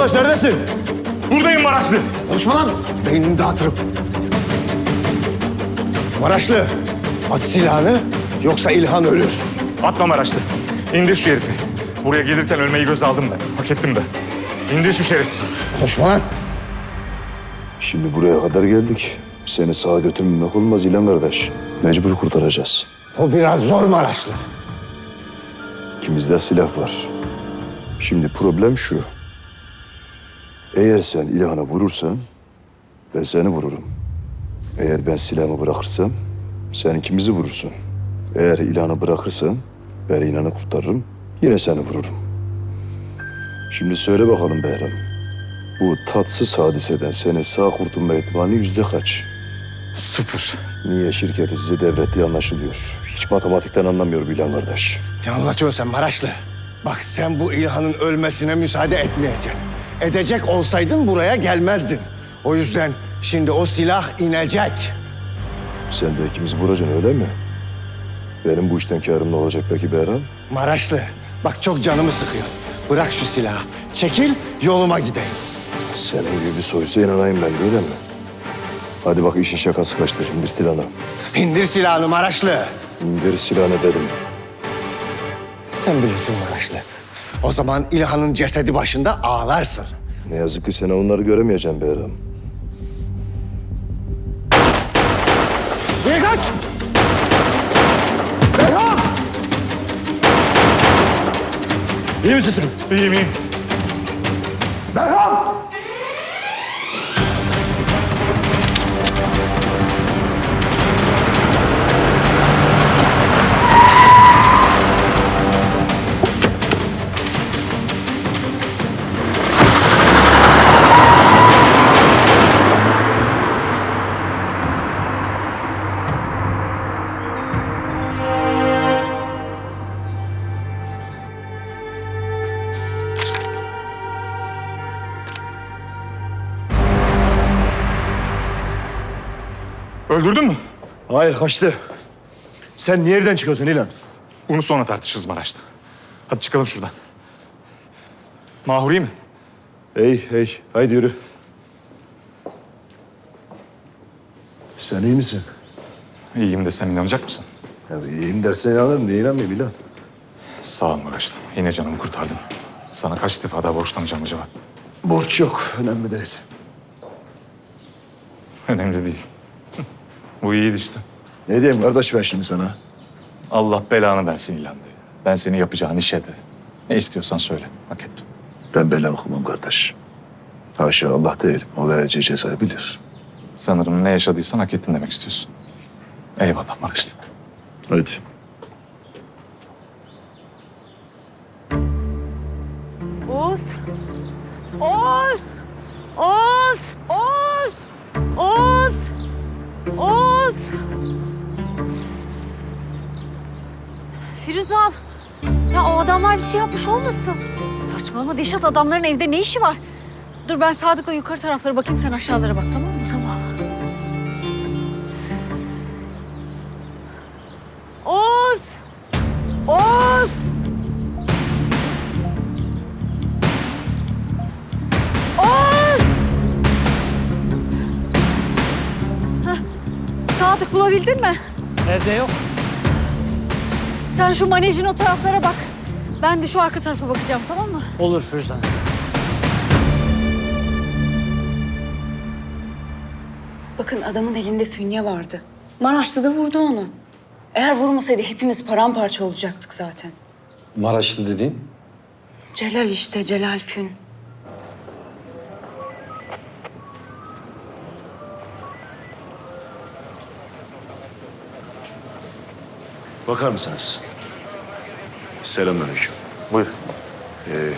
Kardeş neredesin? Buradayım Maraşlı. Konuşma lan. Beynini dağıtırım. Maraşlı. At silahını yoksa İlhan ölür. Atma Maraşlı. İndir şu herifi. Buraya gelirken ölmeyi göze aldım ben. Hak ettim de. İndir şu şerefsiz. Konuşma lan. Şimdi buraya kadar geldik. Seni sağa götürmemek olmaz İlhan kardeş. Mecbur kurtaracağız. O biraz zor Maraşlı. İkimizde silah var. Şimdi problem şu. Eğer sen İlhan'a vurursan ben seni vururum. Eğer ben silahımı bırakırsam sen ikimizi vurursun. Eğer İlhan'ı bırakırsan ben İlhan'ı kurtarırım. Yine seni vururum. Şimdi söyle bakalım Behram. Bu tatsız hadiseden senin sağ kurtulma ihtimali yüzde kaç? Sıfır. Niye şirketi size devrettiği anlaşılıyor. Hiç matematikten anlamıyor İlhan kardeş. Ne anlatıyorsun sen Maraşlı? Bak sen bu İlhan'ın ölmesine müsaade etmeyeceksin. Edecek olsaydın buraya gelmezdin. O yüzden şimdi o silah inecek. Sen de ikimizi vuracaksın öyle mi? Benim bu işten karım ne olacak peki Behram? Maraşlı, bak çok canımı sıkıyor. Bırak şu silahı. Çekil, yoluma gideyim. Senin gibi bir soysa inanayım ben de öyle mi? Hadi bak işin şakası kaçtı. İndir silahını. İndir silahını Maraşlı. İndir silahını dedim. Sen bilirsin Maraşlı. O zaman İlhan'ın cesedi başında ağlarsın. Ne yazık ki sen onları göremeyeceksin Behram. Niye kaç? İyi misin sen? İyiyim iyiyim. Öldürdün mü? Hayır kaçtı. Sen niye evden çıkıyorsun İlhan? Bunu sonra tartışırız Maraşlı. Hadi çıkalım şuradan. Mahur iyi mi? Hey hey haydi yürü. Sen iyi misin? İyiyim de sen inanacak mısın? Ya iyiyim dersen inanırım. Niye inanmayayım İlhan? Sağ ol Maraşlı. Yine canımı kurtardın. Sana kaç defa daha borçlanacağım acaba? Borç yok. Önemli değil. Önemli değil. Bu iyiydi işte. Ne diyeyim kardeş ben şimdi sana? Allah belanı versin ilan de. Ben seni yapacağın işe de. Ne istiyorsan söyle. Hak ettim. Ben bela okumam kardeş. Haşa Allah değilim. O vereceği cezayı bilir. Sanırım ne yaşadıysan hak ettin demek istiyorsun. Eyvallah Maraşlı. Hadi. Oğuz! Oğuz! Firuzan! Ya o adamlar bir şey yapmış olmasın? Saçmalama Deşat adamların evde ne işi var? Dur ben Sadık'la yukarı taraflara bakayım sen aşağılara bak tamam mı? Tamam. Oğuz! Oğuz! Oğuz! Hah, Sadık bulabildin mi? Evde yok. Sen şu manejin o taraflara bak. Ben de şu arka tarafa bakacağım tamam mı? Olur Firuzan. Bakın adamın elinde fünye vardı. Maraşlı da vurdu onu. Eğer vurmasaydı hepimiz paramparça olacaktık zaten. Maraşlı dediğin? Celal işte, Celal Kün. Bakar mısınız? Selamünaleyküm. Buyur. Ee,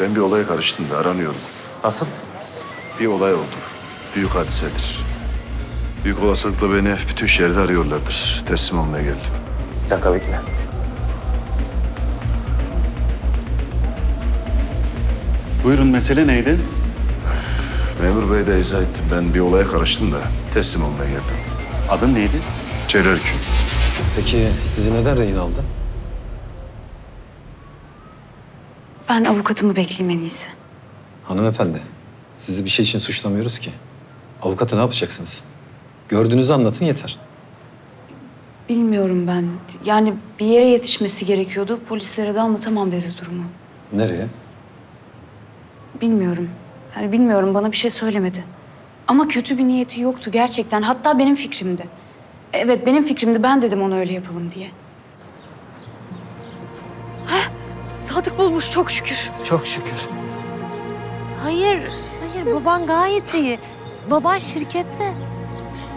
ben bir olaya karıştım da aranıyorum. Nasıl? Bir olay oldu. Büyük hadisedir. Büyük olasılıkla beni bütün şehirde arıyorlardır. Teslim olmaya geldim. Bir dakika bekle. Buyurun mesele neydi? Memur Bey de izah ettim. Ben bir olaya karıştım da teslim olmaya geldim. Adın neydi? Celal Kün. Peki sizi neden rehin aldı? Ben avukatımı bekleyeyim en iyisi. Hanımefendi, sizi bir şey için suçlamıyoruz ki. Avukatı ne yapacaksınız? Gördüğünüzü anlatın yeter. Bilmiyorum ben. Yani bir yere yetişmesi gerekiyordu. Polislere de anlatamam dedi durumu. Nereye? Bilmiyorum. Yani bilmiyorum bana bir şey söylemedi. Ama kötü bir niyeti yoktu gerçekten. Hatta benim fikrimdi. Evet benim fikrimdi. Ben dedim ona öyle yapalım diye. Sadık bulmuş çok şükür. Çok şükür. Hayır, hayır baban gayet iyi. Baban şirkette.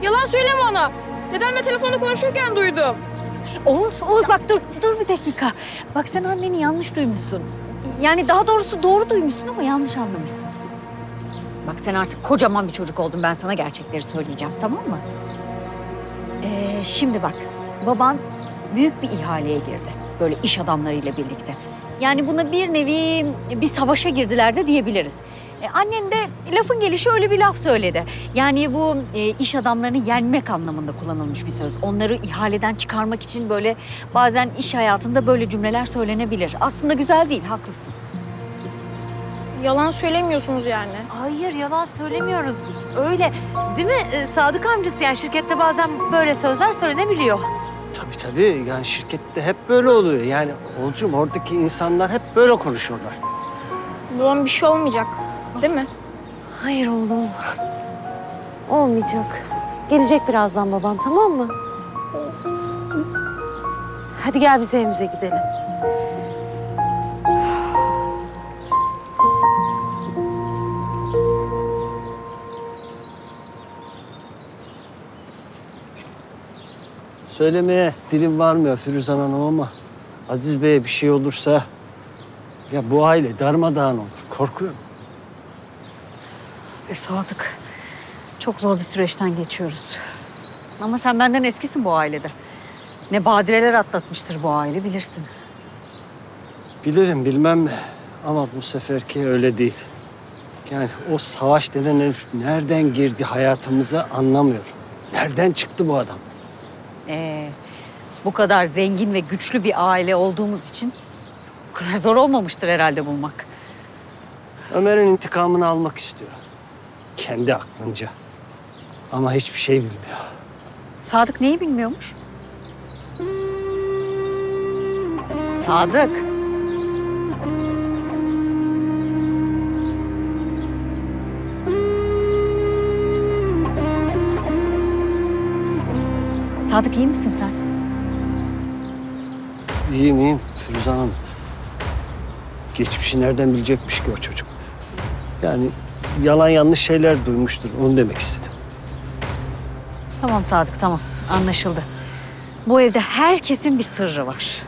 Yalan söyleme ona. Dedemle telefonda konuşurken duydum. Oğuz, Oğuz bak dur, dur bir dakika. Bak sen anneni yanlış duymuşsun. Yani daha doğrusu doğru duymuşsun ama yanlış anlamışsın. Bak sen artık kocaman bir çocuk oldun. Ben sana gerçekleri söyleyeceğim, tamam mı? Ee, şimdi bak, baban büyük bir ihaleye girdi. Böyle iş adamlarıyla birlikte. Yani buna bir nevi bir savaşa girdiler de diyebiliriz. E, annen de lafın gelişi öyle bir laf söyledi. Yani bu e, iş adamlarını yenmek anlamında kullanılmış bir söz. Onları ihaleden çıkarmak için böyle bazen iş hayatında böyle cümleler söylenebilir. Aslında güzel değil, haklısın. Yalan söylemiyorsunuz yani. Hayır yalan söylemiyoruz. Öyle değil mi Ee, Sadık amcası yani şirkette bazen böyle sözler söylenebiliyor. Tabii tabii yani şirkette hep böyle oluyor. Yani Oğulcuğum oradaki insanlar hep böyle konuşuyorlar. Babam bir şey olmayacak. Değil mi? Hayır oğlum. Olmayacak. Gelecek birazdan baban tamam mı? Hadi gel biz evimize gidelim. Söylemeye dilim varmıyor Firuzan Hanım ama Aziz Bey'e bir şey olursa ya bu aile darmadağın olur. Korkuyorum. E, Sadık, çok zor bir süreçten geçiyoruz. Ama sen benden eskisin bu ailede. Ne badireler atlatmıştır bu aile bilirsin. Bilirim bilmem mi ama bu seferki öyle değil. Yani o savaş denen herif nereden girdi hayatımıza anlamıyorum. Nereden çıktı bu adam? Bu kadar zengin ve güçlü bir aile olduğumuz için bu kadar zor olmamıştır herhalde bulmak. Ömer'in intikamını almak istiyor. Kendi aklınca. Ama hiçbir şey bilmiyor. Sadık neyi bilmiyormuş? Sadık. Sadık iyi misin sen? İyiyim iyiyim Firuzan Hanım. Geçmişi nereden bilecekmiş ki o çocuk? Yani yalan yanlış şeyler duymuştur. Onu demek istedim. Tamam Sadık tamam anlaşıldı. Bu evde herkesin bir sırrı var.